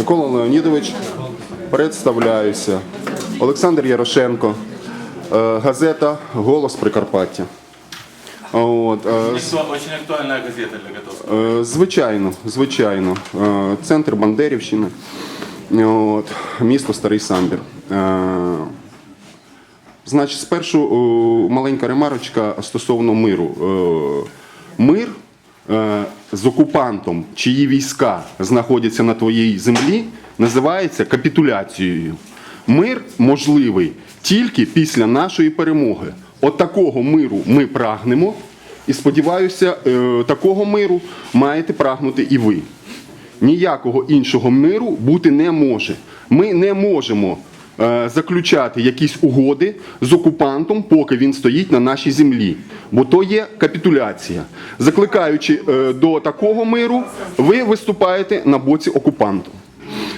Микола Леонідович, представляюся. Олександр Ярошенко, е, газета Голос Прикарпаття. От, е, Очень актуальная газета для Готовского. е, звичайно, звичайно. Центр Бандерівщини, от, місто Старий Самбір. Значить, спершу маленька ремарочка стосовно миру. Мир з окупантом, чиї війська знаходяться на твоїй землі, називається капітуляцією. Мир можливий тільки після нашої перемоги. От такого миру ми прагнемо, і сподіваюся, е, такого миру маєте прагнути і ви. Ніякого іншого миру бути не може. Ми не можемо заключати якісь угоди з окупантом, поки він стоїть на нашій землі. Бо то є капітуляція. Закликаючи е, до такого миру, ви виступаєте на боці окупанту.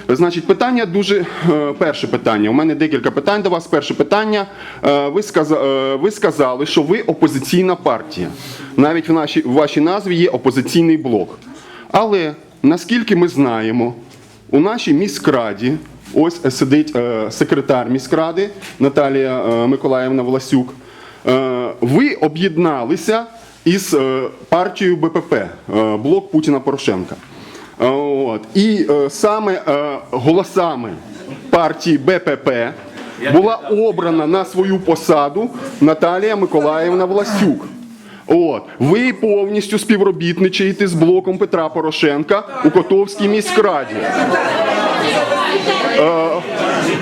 Значить, питання дуже е, перше питання. У мене декілька питань до вас. Перше питання. Е, Ви сказали, ви сказали, що ви опозиційна партія. Навіть в нашій в вашій назві є опозиційний блок. Але наскільки ми знаємо, у нашій міськраді ось сидить е, секретар міськради Наталія е, Миколаївна Власюк. Е, Ви об'єдналися із партією БПП, блок Путіна Порошенка. От. І саме голосами партії БПП була обрана на свою посаду Наталія Миколаївна Власюк. От. Ви повністю співробітничаєте з блоком Петра Порошенка у Котовській міськраді. Е,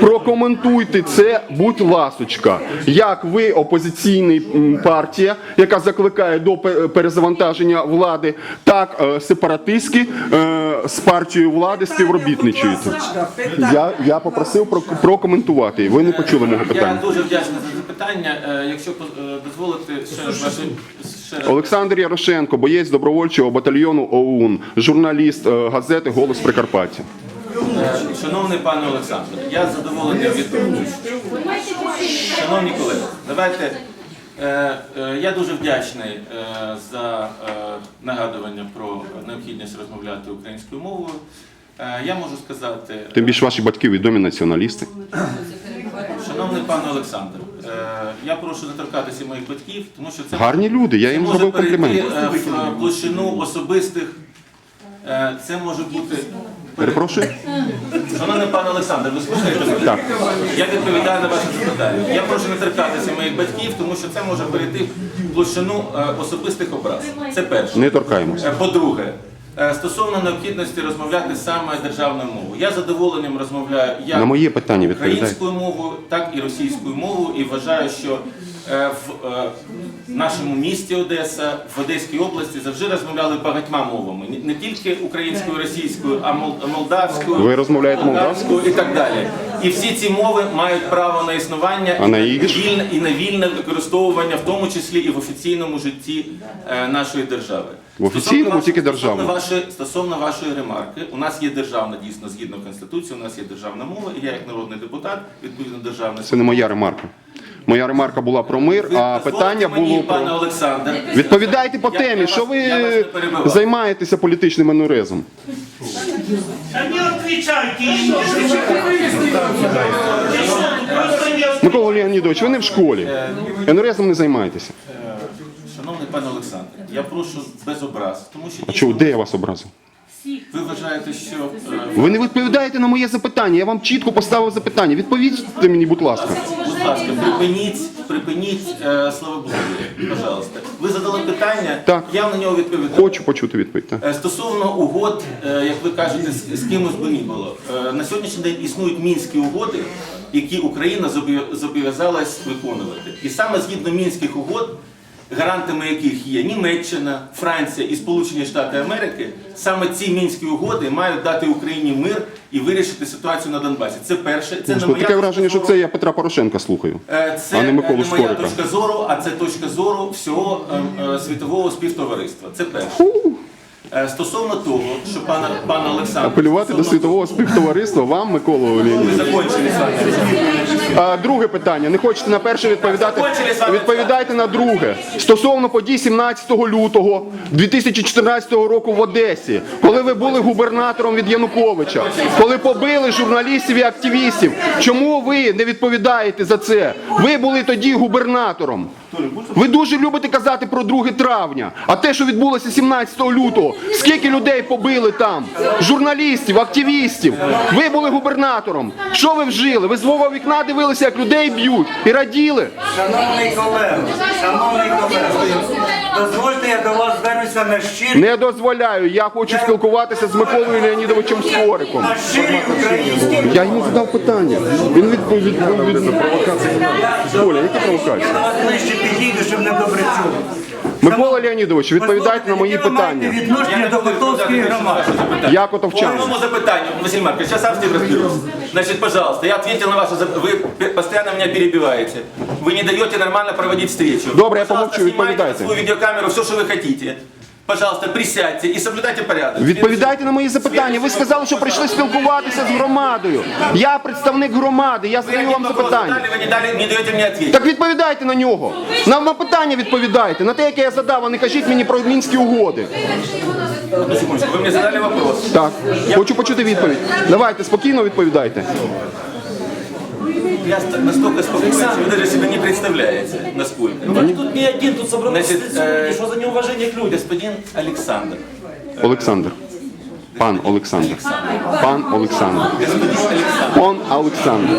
Прокоментуйте це, будь ласочка. Як ви, опозиційна партія, яка закликає до перезавантаження влади, так е, сепаратистськи е, з партією влади співробітничаєте? Я, я попросив про- прокоментувати. Ви не почули мого Я питання. дуже вдячний за запитання. Якщо дозволите, ще. Олександр Ярошенко, боєць добровольчого батальйону ОУН, журналіст газети Голос Прикарпаття. Шановний пане Олександр, я задоволений відповідь. Шановні колеги, давайте. е, е, Я дуже вдячний е, за нагадування про необхідність розмовляти українською мовою. Я можу сказати, Тим більше ваші батьки відомі націоналісти. шановний пане Олександр, я прошу не торкатися моїх батьків, тому що це Гарні люди, я їм зробив комплімент. в площину особистих. Це може бути Перепрошую. Шановний пане Олександр, ви слухаєте мене? Так. Я відповідаю на ваше запитання. Я прошу не торкатися моїх батьків, тому що це може перейти в площину е, особистих образ. Це перше. Не торкаємось. Е, По-друге, е, стосовно необхідності розмовляти саме державною мовою. Я з задоволенням розмовляю як На моє питання відповідайте. українською мовою, так і російською мовою, і вважаю, що в е, нашому місті Одеса, в Одеській області завжди розмовляли багатьма мовами, Не- не тільки українською, російською, а мол- молдавською, Ви розмовляєте молдавською? і так далі. І всі ці мови мають право на існування А і на вільне і на вільне використовування, в тому числі і в офіційному житті е, нашої держави. В офіційному Стосовно тільки державному. Стосовно вашої, стосовно вашої ремарки, у нас є державна дійсно згідно конституції, у нас є державна мова, і я як народний депутат відповідно державної Це не моя ремарка. Моя ремарка була про мир, Ви а питання мені, було пане про. Олександр. Відповідайте по Я- я темі, вас- що ви займаєтеся політичним не Микола Леонідович, ви не в школі. Ануризмом не займаєтеся. Шановний пане Олександр, я прошу без образ, тому що А чого, де я вас образив? Ви вважаєте, що е, Ви не відповідаєте на моє запитання. Я вам чітко поставив запитання. Відповідьте мені, будь ласка. Будь ласка, припиніть, припиніть е, словоблудие, пожалуйста. Ви задали питання, Так. я на нього відповідаю. Хочу почути відповідь. так. Е, Стосовно угод, е, як ви кажете, з, з кимось би ні було. Е, На сьогоднішній день існують мінські угоди, які Україна зобов'я- зобов'язалась виконувати. І саме згідно мінських угод, гарантами яких є Німеччина, Франція і Сполучені Штати Америки, саме ці мінські угоди мають дати Україні мир і вирішити ситуацію на Донбасі. Це перше. Це не моя таке враження, що це я Петра Порошенка слухаю. Е, Це А не не моя Скорика. точка зору, а це точка зору всього е, е, світового співтовариства. Це перше. Стосовно того, що пана пана Олександр Апелювати до світового співтовариства вам, Микола Ми закончили з вами. А, друге питання. Не хочете на перше відповідати? Відповідайте на друге. Стосовно подій 17 лютого 2014 року в Одесі, коли ви були губернатором від Януковича, коли побили журналістів і активістів. Чому ви не відповідаєте за це? Ви були тоді губернатором. Ви дуже любите казати про 2 травня. А те, що відбулося 17 лютого, скільки людей побили там? Журналістів, активістів. Ви були губернатором. Що ви вжили? Ви з свого вікна дивилися, як людей б'ють і раділи. Шановний колего, шановний колего, дозвольте я до вас звернуся на щирі, Не дозволяю. Я хочу спілкуватися з Миколою Леонідовичем Скориком. на щирі українські. Я йому задав питання. Він відповів. Від... Оля, які провокації? Я до вас ближче підійду, щоб не добре чули. Микола Леонідович, відповідайте на мої Яке ви маєте питання. відношення до Котовської громади. Я По котовчан. одному запытанию, Василий Маркович, сейчас сам с ним разберусь. Значит, пожалуйста, я ответил на ваше зап- Вы пе- постоянно меня перебиваете. Вы не даете нормально проводить встречу. Добре, я Пожалуйста, помовчу, снимайте на відповідайте. свою видеокамеру все, что вы хотите. Пожалуйста, присядьте и соблюдайте порядок. Відповідайте на мої запитання. Ви сказали, що прийшли спілкуватися з громадою. Я представник громади. Я Вы задаю один вам вопрос запитання. задали, вы не, дали, не даете мне ответить. Так відповідайте на нього. На, на питання відповідайте. На те, яке я задав, а не кажіть мені про мінські угоди. Одну секундочку, вы мне задали вопрос. Так, хочу почути відповідь. Давайте спокійно відповідайте. Я ст- настолько спокойный, что вы даже себе не представляете, насколько. Так тут не один, тут собралось Значит, 30 э, люди, что за неуважение к людям? Господин Александр. Олександр. Пан Олександр. Пан Олександр. Господин Александр. Пан Олександр.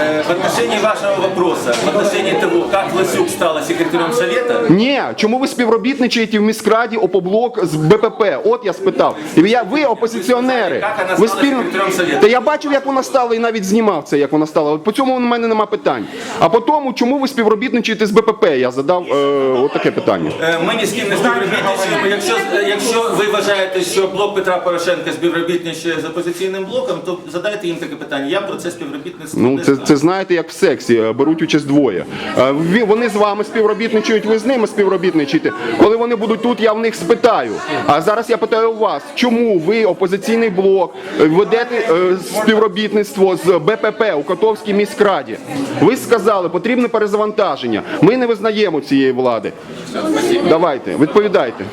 Э, В отношении вашего вопроса, в отношении того, как Лосюк стала секретарем Совета, Ні, чому ви співробітничаєте в міськраді ОПОБЛОК з БПП? От я спитав. І я, ви опозиціонери. Ви спільно. Та я бачив, як вона стала, і навіть знімав це, як вона стала. От По цьому у мене нема питань. А по тому, чому ви співробітничаєте з БПП? Я задав е, от таке питання. Е, Ми ні з ким не співробітничаємо. Якщо, якщо ви вважаєте, що блок Петра Порошенка співробітничає з опозиційним блоком, то задайте їм таке питання. Я про це співробітництво Ну, не це, знаю. Це знаєте, як в сексі, е, беруть участь двоє. Е, Вони з вами співробітничають, ви з ними співробітничаєте. Коли вони будуть тут, я в них спитаю. А зараз я питаю вас, чому ви, опозиційний блок, е, ведете співробітництво з БПП у Котовській міськраді? Ви сказали, потрібне перезавантаження. Ми не визнаємо цієї влади. Давайте, відповідайте.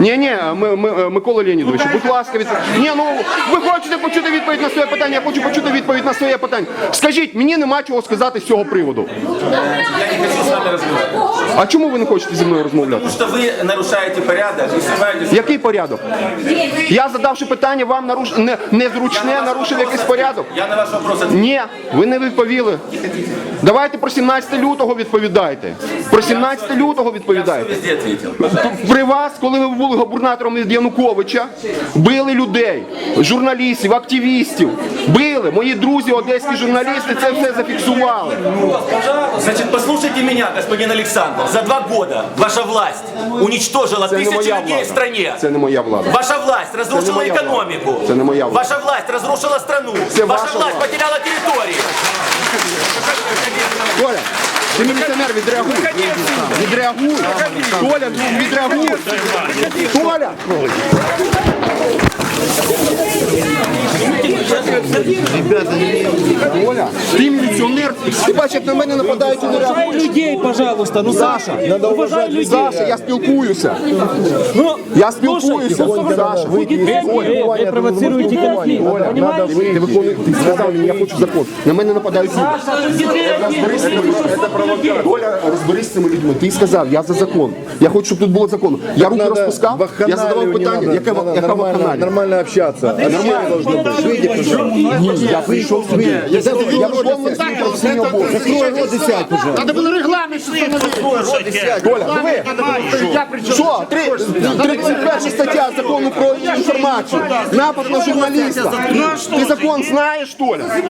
Ні, ні, ми, ми, Микола Леонідович, будь ласка, від... Ні, ну ви хочете почути відповідь на своє питання, я хочу почути відповідь на своє питання. Скажіть, мені нема чого сказати з цього приводу. Я не хочу з вами розмовляти. А чому ви не хочете зі мною розмовляти? Тому що ви нарушаєте порядок і снимаєте... Який порядок? Я задавши питання, вам наруш... не, незручне, нарушив якийсь порядок? Я на ваш вопрос ответил. Ні, ви не відповіли. Давайте про 17 лютого відповідайте. Про 17 лютого Я відповідайте. везде ответил. При вас, коли ви були губернатором від Януковича, били людей, журналістів, активістів. Били. Мої друзі, одеські журналісти, це все зафіксували. Значит, послушайте меня, господин Александр. За два года ваша власть уничтожила Це не тысячи моя людей в влада. стране. Це не моя влада. Ваша власть разрушила моя влада. экономику. Це не моя влада. Ваша власть разрушила страну. Це ваша, ваша власть влада. потеряла территории. Коля, ти міліціонер, відреагуй. Відреагуй. Коля, відреагуй. Коля! Коля, ти міліціонер. Ти бачиш, як на мене нападають і не реагуєш. людей, пожалуйста, ну Саша, уважай людей. Саша, я спілкуюся. Ну, Я спілкуюся. Саша, вы провоцируете конфликт. Оля, Понимаете? ти, ти, виконуй, ти сказав мені, я хочу закон. На мене нападають люди. Розберись з цими людьми. Коля, розберись з цими людьми. Ти сказав, я за закон. Я хочу, щоб тут було закон. Я руки розпускав, я задавав питання, яке ва- яка в нормально, каналі. нормально общаться. Нормально должно быть. Выйди, пожалуйста. Ні, я прийшов сюди. Я виконую свій професійний обов'язок. Закрой рот и сядь, пожалуйста. Надо було регламент встановити. Коля, диви. Що? Три- 31 стаття закону про інформацію. Напад на журналіста. Ти закон знаєш, Толя?